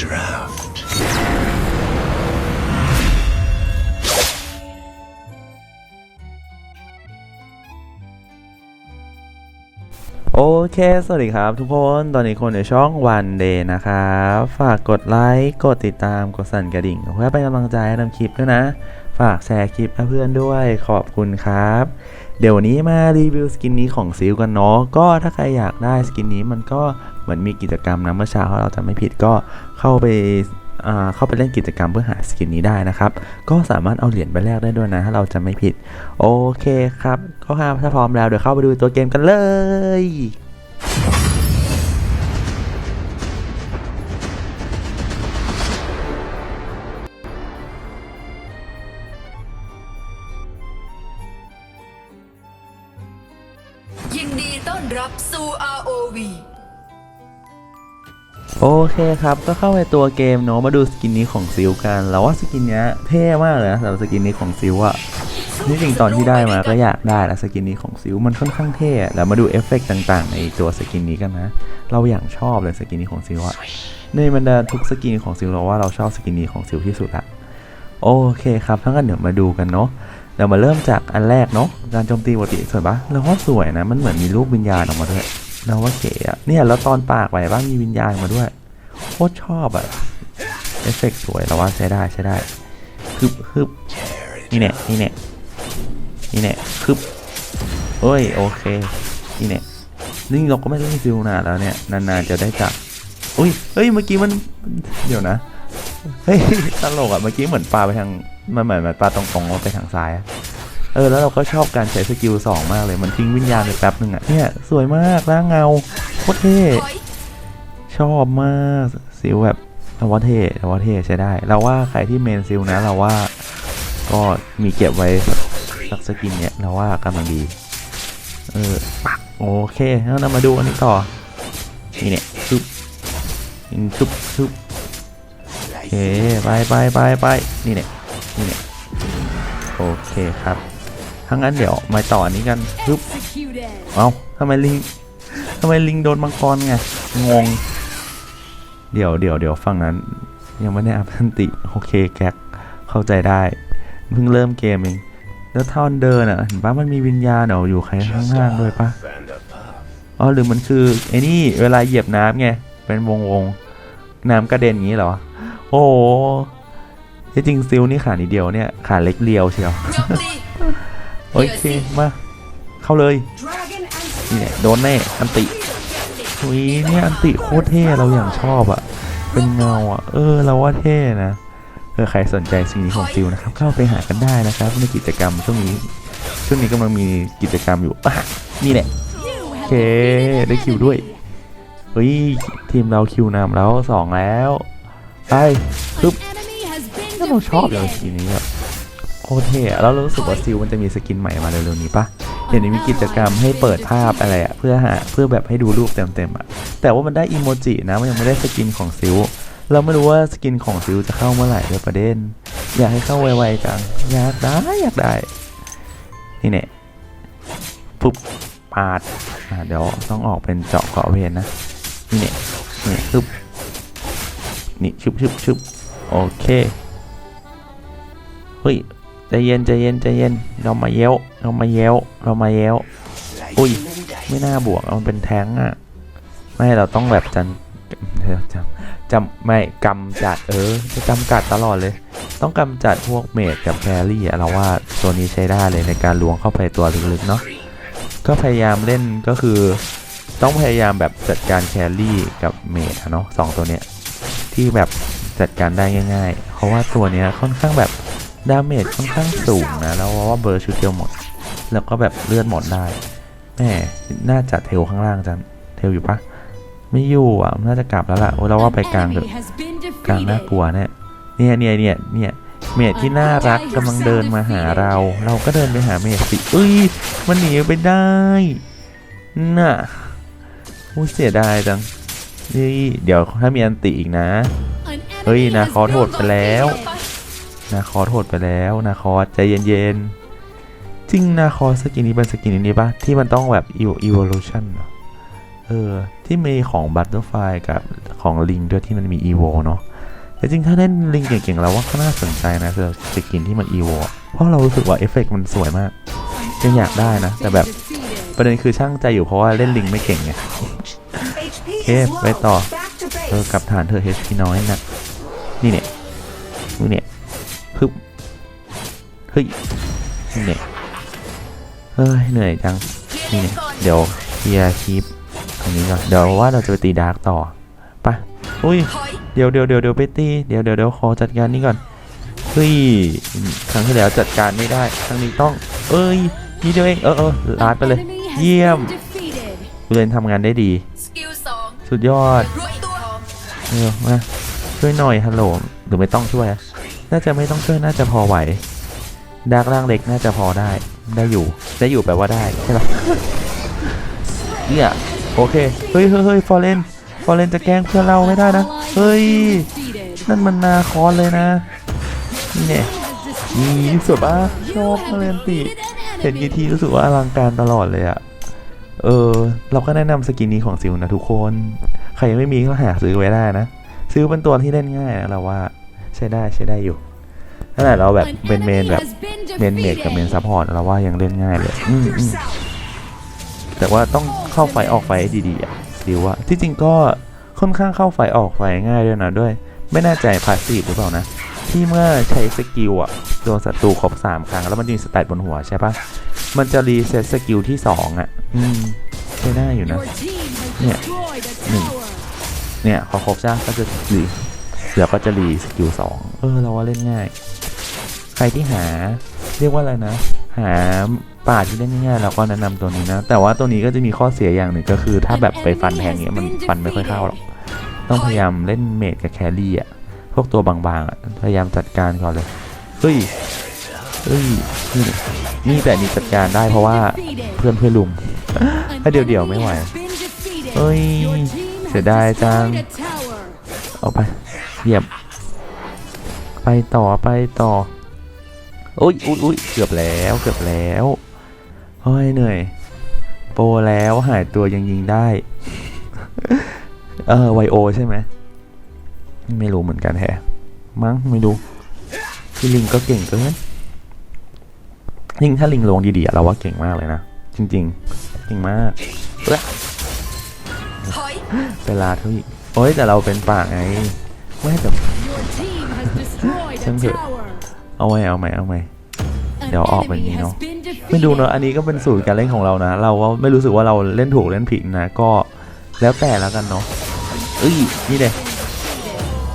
Draft. โอเค สวัสดีครับทุกคน ตอนนี้คนในช่องวันเดย์นะครับ ฝากกดไลค์ กดติดตาม กดสั่นกระดิ่ง เพื่อเป็นกำลังใจให้ทำคลิปด้วยนะ ฝากแชร์คลิปให้เพื่อนด้วย ขอบคุณครับ เดี๋ยวนี้มารีวิวสกินนี้ของซิลกันเนาะ ก็ถ้าใครอยากได้สกินนี้มันก็เหมือนมีกิจกรรมนะเมื่อเช้าเราจะไม่ผิดก็เข้าไปเข้าไปเล่นกิจกรรมเพื่อหาสกินนี้ได้นะครับ ก็สามารถเอาเหรียญไปแลกได้ด้วยนะถ้าเราจะไม่ผิด โอเคครับก็ถ้าพร้อมแล้วเดี๋ยวเข้าไปดูตัวเกมกันเลย โอเคครับ ก็เข้าไปตัวเกมเนาะมาดูสกินนี้ของซิลกันแล้วว่าสกินเนี้ยเท่มากเลยนะสำหรับสกินนี้ของซิลอะนี่จริงตอนที่ได้มาก็อยากได้แล้วสกินนี้ของซิลมันค่อนข้างเท่แล้วมาดูเอฟเฟกต์ต่างๆ ในตัวสกินนี้กันนะ เราอย่างชอบเลยสกินนี้ของซิลอะในบรรดาทุกสกินของซิลเราว่าเราชอบสกินนี้ของซิลที่สุดละโอเคครับทั้งนั้นเดี๋ยวมาดูกันเนาะเดี๋ยวมาเริ่มจากอันแรกเนาะการโจมตีปกติสวยปะเราว่าสวยนะมันเหมือนมีรูปวิญญาณออกมาด้วย เราว่าเก๋อะเนี่ยแล้วตอนปากไปบ้างมีวิญญาณมาด้วยโคตรชอบอะเอฟเฟกต์สวยแล้วว่าใช้ได้ใช้ได้ฮึบฮึบนี่แน่นี่แน่นี่แน่ฮึบเอ้ยโอเคนี่แน่นี่เราก็ไม่ได้เล่นซิลนานแล้วเนี่ยนานๆจะได้จับอุ้ยเฮ้ยเมื่อกี้มันเดี๋ยวนะเฮ้ยตลกอะเมื่อกี้เหมือนปลาไปทางมันเหมือนมันปลาตรงๆแล้วไปทางซ้ายอะ เออแล้วเราก็ชอบการใช้สกิลสองมากเลยมันทิ้งวิญญาณไปแป๊บหนึ่งอะเนี่ยสวยมากร่างเงาโคตรเท่ชอบมากซิลแบบเราว่าเท่เราว่าเท่ใช้ได้เราว่าใครที่เมนซิลนะเราว่าก็มีเก็บไว้สักสกินเนี้ยเราว่ากำลังดีเออปักโอเคแล้วเรามาดูอันนี้ต่อนี่เนี่ยชุบยิงชุบชุบโอเคไปไปไปไปนี่เนี่ยนี่เนี่ยโอเคครับ ถ้างั้นเดี๋ยวมาต่ออันนี้กันชุบเอ้าทำไมลิงทำไมลิงโดนมังกรไง งง เดี๋ยวเดี๋ยวเดี๋ยวฝั่งนั้น ยังไม่ได้อัพพันติ โอเคแก๊กเข้าใจได้ เพิ่งเริ่มเกมเอง แล้วท่อนเดินอะ เห็นปะมันมีวิญญาณเหรออยู่ใครข้างล่างด้วยปะอ๋อหรือมันคือไอ้นี่เวลาเหยียบน้ำไง เป็นวงวงน้ำกระเด็นงี้เหรอ โอ้ที่จริงซิลนี่ขานิดเดียวเนี่ย ขาเล็กเรียวเชียว โจมตีโอเคมาเข้าเลยนี่แหละโดนแน่อันติอุ้ยเนี่ยอันติโคตรเท่เราอย่างชอบอะเป็นเงาอะเออเราว่าเท่นะเออใครสนใจสิ่งนี้ของซิลนะครับเข้าไปหากันได้นะครับในกิจกรรมช่วงนี้ช่วงนี้กำลังมีกิจกรรมอยู่อะนี่แหละโอเคได้คิวด้วยเฮ้ยทีมเราคิวนำแล้วสองแล้วไปปึ๊บถ้าเราชอบอย่างสีนี้แบบโคตรเท่อะแล้วเรารู้สึกว่าซิลมันจะมีสกินใหม่มาเร็วๆนี้ปะเดี๋ยวนี้มีกิจกรรมให้เปิดภาพอะไรอะเพื่อหาเพื่อแบบให้ดูรูปเต็มๆอะแต่ว่ามันได้อีโมจินะมันยังไม่ได้สกินของซิลเราไม่รู้ว่าสกินของซิลจะเข้าเมื่อไหร่ด้วยประเด็น อยากให้เข้าไวๆจังอยากได้อยากได้นี่เนี่ยปุ๊บปาดอ่าเดี๋ยวต้องออกเป็นเจาะเกาะเวนนะนี่เนี่ยนี่ปึ๊บนี่ชุบชุบชุบโอเคเฮ้ย ใจเย็นใจเย็นใจเย็นเรามาเย้วเรามาเย้วเรามาเย้ว Ui. Lightning and dice. ไม่น่าบวกมันเป็นแท้งอะไม่เราต้องแบบจันจำจำไม่กำจัดเออจะจำกัดตลอดเลย ต้องกำจัดพวกเมดกับแครี่อะเราว่าตัวนี้ใช้ได้เลยในการล้วงเข้าไปตัวลึกๆเนาะก็พยายามเล่นก็คือ ต้องพยายามแบบจัดการแครี่กับเมดเนาะสองตัวเนี้ยที่แบบจัดการได้ง่าย ๆ เพราะว่าตัวเนี้ยค่อนข้างแบบ ดาเมจค่อนข้างสูงนะ แล้วว่าเบอร์ชุดเดียวหมด แล้วก็แบบเลือดหมดได้แหมน่าจะเทลข้างล่างจังเทลอยู่ปะไม่อยู่อะน่าจะกลับแล้วล่ะโอ้ยเราว่าไปกลางเถอะกลางน่ากลัวเนี่ยเนี่ยเนี่ยเนี่ยเนี่ยเมดที่น่ารักกำลังเดินมาหาเรา เราก็เดินไปหาเมดสิเอ้ยมันหนีไปได้น่ะอู้เสียดายจังนี่เดี๋ยวถ้ามีอันติอีกนะ เฮ้ยนาคอโทษไปแล้ว นาคอโทษไปแล้วนาคอใจเย็นๆจริงนาคอสกินนี้เป็นสกินนี้ปะที่มันต้องแบบ evolution เหรอเออที่มีของบัตเตอร์ไฟกับของลิงด้วยที่มันมี evo เนาะแต่จริงถ้าเล่นลิงเก่งๆแล้วว่าก็น่าสนใจนะสำหรับสกินที่มัน evo อเพราะเรารู้สึกว่าเอฟเฟกต์มันสวยมากยังอยากได้นะ แต่แบบประเด็นคือช่างใจอยู่เพราะว่าเล่นลิงไม่เก่งไงโอเคไปต่อเออกลับฐานเธอ HP น้อยนะนี่เนี่ยนี่เนี่ย เฮ้ยนี่เนี่ยเฮ้ยเหนื่อยจังนี่เนี่ยเดี๋ยวเคลียคลิปตรงนี้ก่อนเดี๋ยวว่าเราจะไปตีดาร์กต่อไปะอุ้ยเดี๋ยวเดี๋ยวเดี๋ยวเดี๋ยวไปตีเดี๋ยวเดี๋ยวเดี๋ยวขอจัดการนี่ก่อนเฮ้ยครั้งที่แล้วจัดการไม่ได้ครั้งนี้ต้อง เอ้ยนี่เดียวเองเออเออลาดไปเลย เยี่ยมกูเรนทำงานได้ดี สุดยอดเออมาช่วยหน่อยฮัลโหลหรือไม่ต้องช่วย น่าจะไม่ต้องช่วยน่าจะพอไหว ดาร์กร่างเล็กน่าจะพอได้ ได้อยู่ ได้อยู่แปลว่าได้ใช่ปะเนี่ย โอเคเฮ้ยเฮ้ยเฮ้ยฟอร์เรนฟอร์เรนจะแกล้งเพื่อเราไม่ได้นะ เฮ้ย นั่นมันนาคอนเลยนะนี่เนี่ยนี่สุดป่ะชอบฟอร์เรนติ เห็นกี่ทีรู้สึกว่าอลังการตลอดเลยอะเออ เราก็แนะนำสกินนี้ของซิลนะทุกคน ใครยังไม่มีก็หาซื้อไว้ได้นะ ซื้อเป็นตัวที่เล่นง่ายนะเราว่าใช้ได้ใช้ได้อยู่ นั่นแหละเราแบบเป็นเมนแบบเมนเมดกับเมนซัพพอร์ตเราว่ายังเล่นง่ายเลยอืมอืมแต่ว่าต้องเข้าไฟออกไฟให้ดีๆอะซิลว่าที่จริงก็ค่อนข้างเข้าไฟออกไฟง่ายด้วยนะด้วย ไม่แน่ใจพาสซีฟหรือเปล่านะ ที่เมื่อใช้สกิลอะโดนศัตรูครบ3 ครั้งแล้วมันจะมีสแตทบนหัวใช่ปะมันจะรีเซ็ตสกิลที่ 2อะอืมใช้ได้อยู่นะ เนี่ยหนึ่งเนี่ยพอครบใช่ปะก็จะรี เดี๋ยวก็จะรีสกิลสองเออเราว่าเล่นง่าย ใครที่หาเรียกว่าอะไรนะ หาป่าที่เล่นง่ายเราก็แนะนำตัวนี้นะ แต่ว่าตัวนี้ก็จะมีข้อเสียอย่างหนึ่งก็คือ ถ้าแบบไปฟันแทงเนี้ยมันฟันไม่ค่อยเข้าหรอกต้องพยายามเล่นเมดกับแครี่อะพวกตัวบางๆอะพยายามจัดการก่อนเลยเฮ้ยเฮ้ยนี่แต่นี่จัดการได้เพราะว่าเพื่อนเพื่อนลุมถ้าเดี่ยวๆไม่ไหวเอ้ยเสียดายจังเอาไป เยี่ยม ไปต่อไปต่ออุ้ยอุ้ยอุ้ยเกือบแล้วเกือบแล้วเฮ้ยเหนื่อย โปรแล้วหายตัวยังยิงได้ เออไวโอใช่ไหมไม่รู้เหมือนกันแฮะมั้งไม่รู้พี่ลิงก็เก่งเกินลิงถ้าลิงลงดีๆอะเราว่าเก่งมากเลยนะ จริง ๆ เก่งมากเอ้ยถอยเวลาเท่าอีกโอ้ยแต่เราเป็นป่าไง ไม่แต่ฉันเถอะเอาไว้เอาไหมเอาไหมเดี๋ยวออกแบบนี้เนอะไม่ดูเนอะอันนี้ก็เป็นสูตรการเล่นของเรานะ เราว่าไม่รู้สึกว่าเราเล่นถูกเล่นผิดนะ ก็แล้วแต่แล้วกันเนาะเอ้ยนี่เด็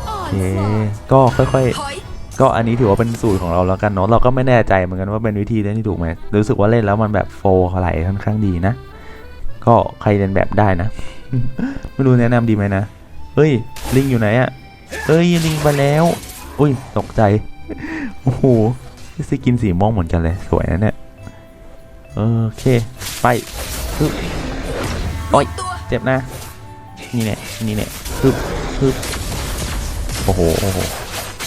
โอเคก็ค่อยถอยๆ ก็อันนี้ถือว่าเป็นสูตรของเราแล้วกันเนาะเราก็ไม่แน่ใจเหมือนกันว่าเป็นวิธีเล่นที่ถูกไหมรู้สึกว่าเล่นแล้วมันแบบโฟล์ไหลค่อนข้างดีนะ ก็ใครเล่นแบบได้นะ ไม่รู้แนะนำดีไหมนะเฮ้ยลิงอยู่ไหนอะ เอ้ยลิงไปแล้ว อุ้ยตกใจ โอ้โหสกินสีม่วงเหมือนกันเลยสวยนะเนี่ยโอเคไปปึ๊บโอ้ยเจ็บนะนี่แน่นี่แน่ปึ๊บปึ๊บโอ้โหโอ้โห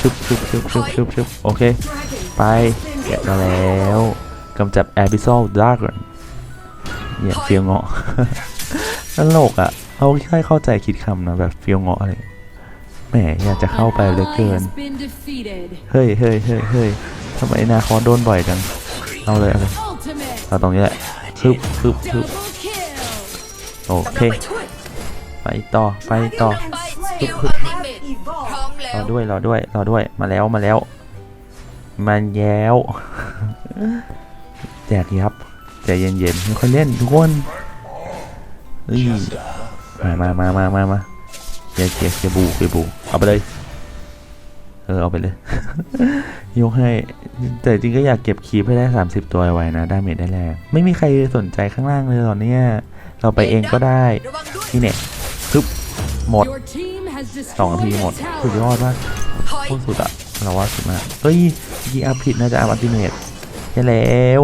ชึบชึบชึบชึบชึบชึบโอเค ไปแกะมาแล้วกำจัดแอบิ s ซ l ด a ร์กเนี่ยเฟียวเงาะตลกอะเขาแค่เข้าใจคิดคำนะแบบเฟียวเงาะอะไร แหมอยากจะเข้าไปเหลือเกิน เฮ้ยเฮ้ยเฮ้ยเฮ้ยทำไมนาคอโดนบ่อยจังเอาเลยเอาเลยเอาตรงนี้แหละฮึบฮึบฮึบโอเคไปช่วยไปต่อ ไปต่อไปสกิลอัลติเมทพร้อมแล้รอวด้วยรอด้วยรอด้วย มาแล้ว มาแล้ว มันแย้วแจกยับใจเย็นๆไม่ค่อยเล่นทุกคนเอ้ยมามามามามา มาเกียร์เกียร์เกียร์บูเกียร์บูเอาไปเลยเออเอาไปเลย ยกให้ แต่จริงก็อยากเก็บคีบให้ได้ 30 ตัวไว้นะ ดาเมจได้แรงไม่มีใครสนใจข้างล่างเลยตอนเนี้ยเราไปเองก็ได้ระวังด้วยนี่เนี่ยฮึบหมด Your team has สอง destroyed ทีหมด a tower. สุดยอดมากถอยโคตรสุดอะเราว่าสุดมากเฮ้ยยีอาผิดน่าจะอาร์ติเมตใช่แล้ว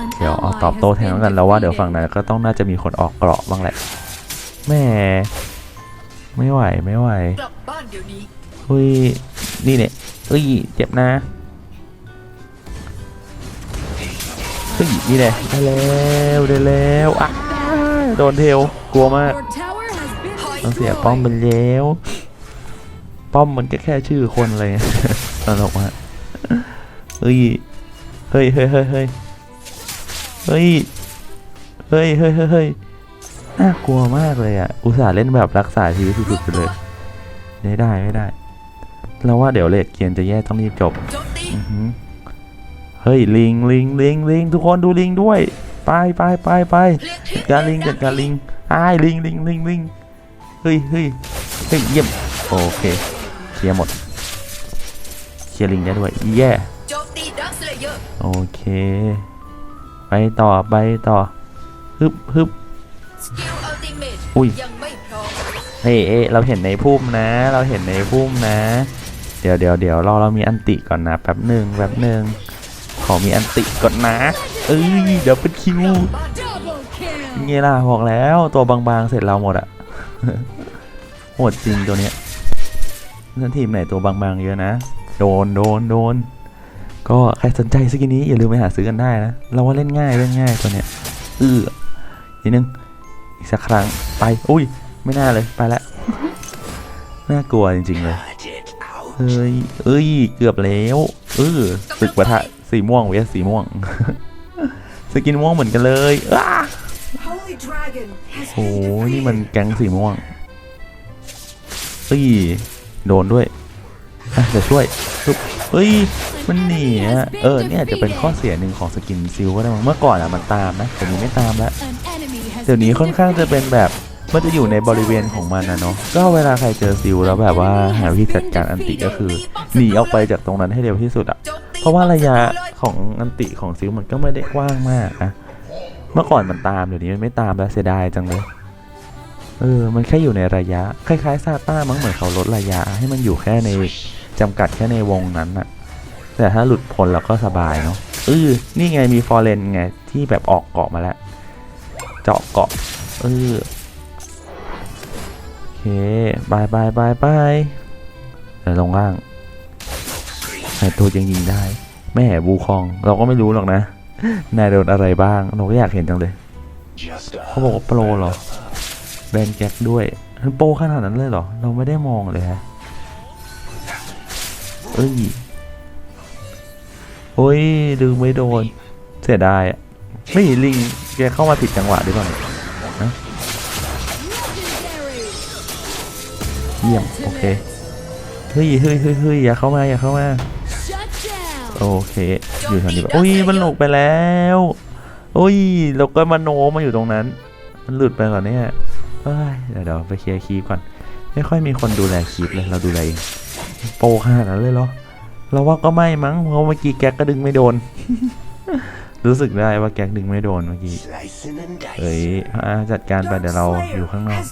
An เดี๋ยวเอา ally ตอบโต้ has แทน been แล้วกันแล้วว่าเดี๋ยวฝั่ง defeated. นั้นก็ต้องน่าจะมีคนออกเกราะบ้างแหละแหม่ ไม่ไหวไม่ไหวกลับบ้านเดี๋ยวนี้เฮ้ยนี่เนี่ยเฮ้ยเจ็บนะเฮ้ยนี่เนี่ยได้แล้วได้แล้วอ้าโดนเทลกลัวมากต้องเสียป้อมไปแล้วป้อมมันก็แค่ชื่อคนเลยตลกฮ้ยเฮ้ยเฮ้ยเฮ้ยเฮ้ยเฮ้ยเฮ้ยเฮ้ยเฮ้ยเฮ้ย น่ากลัวมากเลยอะ อุตส่าห์เล่นแบบรักษาชีวิตสุดๆไปเลย ไม่ได้ไม่ได้แล้วว่าเดี๋ยวเลดเกียนจะแย่ต้องรีบจบโจมตีอือหือเฮ้ยลิงลิงลิงลิงทุกคนดูลิงด้วย ไปไปไปไปเรียกทริจัดการลิงจัดการลิงอ้ายลิงลิงลิงลิงเฮ้ยเฮ้ยเฮ้ยเยี่ยมโอเคเคลียร์หมดเคลียร์ลิงได้ด้วยแย่โจมตีดักสเลเยอร์โอเค ไปต่อไปต่อฮึบฮึบสกิล อัลติเมทอุ้ยยังไม่พร้อมเฮ้ยเอ้ยเราเห็นในพุ่มนะ เราเห็นในพุ่มนะ เดี๋ยวเดี๋ยวเดี๋ยวรอเรามีอันติก่อนนะแป๊บหนึ่งแป๊บหนึ่งขอมีอันติก่อนนะ เอ้ยเดี๋ยวเป็นคิว double kill. นี่ล่ะบอกแล้วตัวบางๆเสร็จเราหมดอะโหดจริงตัวเนี้ยนั่นทีมไหนตัวบางๆเยอะนะ โดนโดนโดน ก็ใครสนใจสกินนี้อย่าลืมไปหาซื้อกันได้นะ เราว่าเล่นง่ายเล่นง่ายตัวเนี้ยเออนิดนึง อีกสักครั้งไปอุ้ย ไม่น่าเลยไปละน่ากลัวจริง ๆ เลย Cut it out. เฮ้ยเอ้ย เกือบแล้วเออศึกปะทะสีม่วงเวสสีม่วง สกินม่วงเหมือนกันเลยอ้า Holy Dragon has โอ้ been นี่มัน defeated. แก๊งสีม่วงเฮ้ยโดนด้วยอะจะช่วยปึ๊บเฮ้ย มันหนีอะเออเนี่ยอาจจะเป็นข้อเสียหนึ่งของสกินซิลก็ได้มั้งเมื่อก่อนอะมันตามนะแต่นี้ไม่ตามแล้ว An enemy has เดี๋ยวนี้ค่อนข้างจะเป็นแบบมันจะอยู่ในบริเวณของมันนะเนาะก็เวลาใครเจอซิลแล้วแบบว่าหาวิธีจัดการอันติก็คือหนีออกไปจากตรงนั้นให้เร็วที่สุดอะเพราะว่าระยะของอันติของซิลมันก็ไม่ได้กว้างมากอะเมื่อก่อนมันตามเดี๋ยวนี้มันไม่ตามแล้วเสียดายจังเลยเออมันแค่อยู่ในระยะ คล้ายๆซาต้ามั้งเหมือนเขาลดระยะ ให้มันอยู่แค่ในจำกัดแค่ในวงนั้นอะแต่ถ้าหลุดพ้นแล้วก็สบายเนาะเออนี่ไงมีฟอร์เรนไงที่แบบออกเกาะมาแล้ว เจาะเกาะเออโอเคบายบายบายบายเดี๋ยวลงล่างแต่ตัวยังยิงได้ แม่บูคอง เราก็ไม่รู้หรอกนะ นายโดนอะไรบ้าง เราก็อยากเห็นจังเลย เขาบอกว่าโปรเหรอ แบนแก๊กด้วยโปรขนาดนั้นเลยเหรอ เราไม่ได้มองเลยฮะ เอ้ย โอ้ยดึงไม่โดน เสียดายอะ ไม่ลิงแกเข้ามาผิดจังหวะด้วยก่อนนะ Legendary. เยี่ยมโอเคเฮ้ยเฮ้ยเฮ้ยเฮ้ยอย่าเข้ามาอย่าเข้ามา Shut down. โอเค อยู่ทางนี้แบบอุ้ยมันหลุดไปแล้วอุ้ยเราก็มาโนมาอยู่ตรงนั้น มันหลุดไปก่อนเนี่ยเอ้ยเดี๋ยวเดี๋ยวไปเคลียร์คีย์ก่อน ไม่ค่อยมีคนดูแลคีย์เลยเราดูแลเองโปรขนาดนั้นเลยเหรอเราว่าก็ไม่มั้งเพราะเมื่อกี้แก๊กก็ดึงไม่โดน รู้สึกได้ว่าแก๊กดึงไม่โดนเมื่อกี้เอ้ยจัดการไปเดี๋ยวเราอยู่ข้างนอก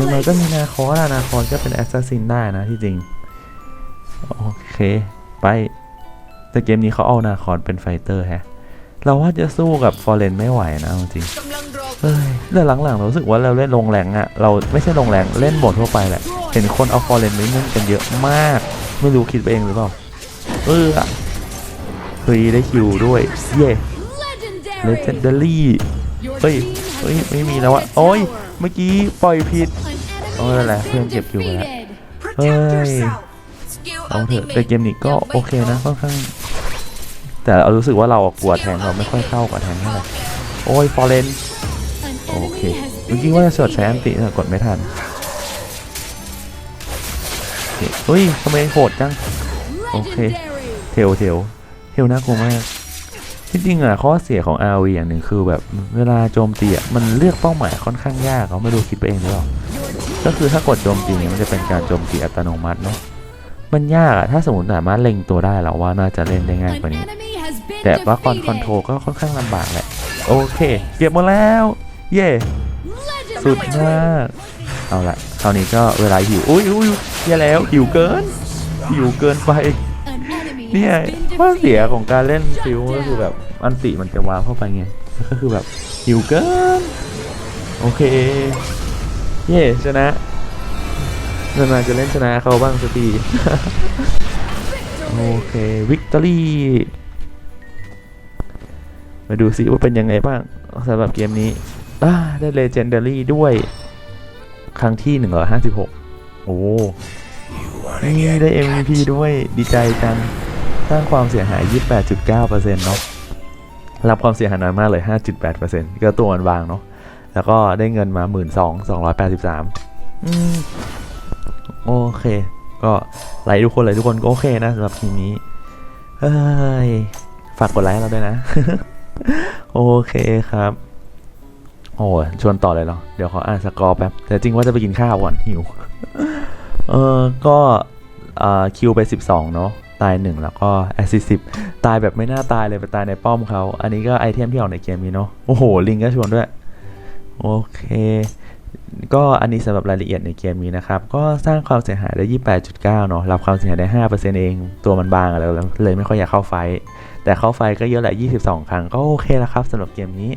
ยังไงก็มีนาคอสอะนาคอสก็เป็นแอสซัสซินได้นะที่จริง โอเค ไป แต่เกมนี้เขาเอานาคอสเป็นไฟเตอร์แฮะ เราว่าจะสู้กับฟอร์เรนไม่ไหวนะจริงกำลังรอเอ้ยแต่หลังๆเรารู้สึกว่าเราเล่นลงแรงอะเราไม่ใช่ลงแรงเล่นบททั่วไปแหละ เห็นคนเอาฟอร์เรนไปเล่นกันเยอะมาก ไม่รู้คิดไปเองหรือเปล่า เออเฮ้ยได้คิวด้วย เย่ เลเจนเดอรี่เฮ้ยเฮ้ยไม่มีแล้วอะโอ้ยเมื่อกี้ปล่อยผิด An enemy เอาไม่เป็นไรเพื่อนเก็บคิวไปแล้ว defeated. Protect Ơi. yourself. สกิลเอาเถอะแต่เกมนี้ก็โอเคนะค่อนข้างแต่เรารู้สึกว่าเรากลัวแทงเราไม่ค่อยเข้ากับแทงเท่าไหร่โอ้ยฟอร์เรนโอเคเมื่อกี้ว่าจะสวดใช้อันติแต่กดไม่ทันเฮ้ยทำไมโหดจัง Okay. Legendary. เทลเทลเทลน่ากลัวมาก ที่จริงอะข้อเสียของ RV อย่างหนึ่งคือแบบเวลาโจมตีอะมันเลือกเป้าหมายค่อนข้างยากเขาไม่รู้คิดไปเองหรือเปล่า Your ก็ team คือถ้ากดโจมตีเนี่ยมันจะเป็นการโจมตีอัตโนมัติเนาะมันยากอะถ้าสมมติสามารถเล็งตัวได้เราว่าน่าจะเล่นได้ง่าย An กว่านี้ enemy has been แต่ว่าคอนคอน defeated. โทรก็ค่อนข้างลำบากแหละโอเคเก็บหมาแล้ว เย่สุด Legendary. มากเอาละคราวนี้ก็เวลาหิวอุ้ยอุ้ยแย่แล้วหิวเกินหิวเกินไป An enemy เนี่ย has been ข้อเสีย defeated. ของการเล่นฟิวก็คือแบบอันติมันจะว้าวเข้าไปไงก็คือแบบหิวเกินโอเค เย่ชนะนานๆจะเล่นชนะเขาบ้างสักทีโอเควิกตอรี่มาดูซิว่าเป็นยังไงบ้างสำหรับเกมนี้อ่าได้เลเจนดารี่ด้วย ครั้งที่ 156 โอ้ You wanna นี่ get ได้ MVP ด้วยดีใจจัง สร้างความเสียหาย 28.9%เนาะรับความเสียหายน้อยมากเลย 5.8%ก็ตัวมันบางเนาะแล้วก็ได้เงินมา 12,283อืมโอเค ก็ไลค์ทุกคนเลยทุกคนก็โอเคนะสำหรับทีนี้เฮ้ยฝากกดไลค์เราด้วยนะ โอเคครับ โอ้ยชวนต่อเลยเหรอเดี๋ยวขออ่านสกอร์แป๊บ แต่จริงว่าจะไปกินข้าวก่อนหิว เออก็อ่าคิวไป 12 เนาะ ตาย1แล้วก็แอสซิสิบตายแบบไม่น่าตายเลยไปตายในป้อมเขา อันนี้ก็ไอเทมที่ออกในเกมนี้เนาะโอ้โห ลิงก็ชวนด้วย โอเค ก็อันนี้สำหรับรายละเอียดในเกมนี้นะครับ ก็สร้างความเสียหายได้ 28.9 เนาะรับความเสียหายได้ 5%เอง ตัวมันบางอะไรเลยไม่ค่อยอยากเข้าไฟ แต่เข้าไฟก็เยอะแหละ 22 ครั้ง ก็โอเคแล้วครับสำหรับเกมนี้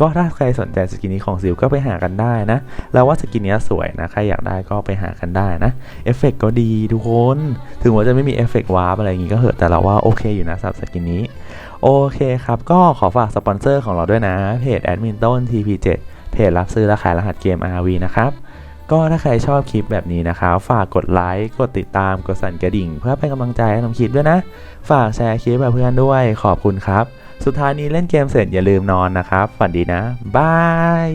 ก็ถ้าใครสนใจสกินนี้ของซิลก็ไปหากันได้นะแล้วว่าสกินนี้สวยนะ ใครอยากได้ก็ไปหากันได้นะ เอฟเฟกต์ก็ดีทุกคน ถึงว่าจะไม่มีเอฟเฟกต์วาร์ปอะไรอย่างงี้ก็เหอะแต่เราว่าโอเคอยู่นะสำหรับสกินนี้ โอเคครับ ก็ขอฝากสปอนเซอร์ของเราด้วยนะ เพจแอดมินต้น TP7 เพจรับซื้อและขายรหัสเกม RV นะครับ ก็ถ้าใครชอบคลิปแบบนี้นะครับฝากกดไลค์ กดติดตาม กดสั่นกระดิ่ง เพื่อเป็นกำลังใจให้น้องคลิปด้วยนะ ฝากแชร์คลิปกับเพื่อนด้วยขอบคุณครับ สุดท้ายนี้เล่นเกมเสร็จอย่าลืมนอนนะครับ ฝันดีนะบาย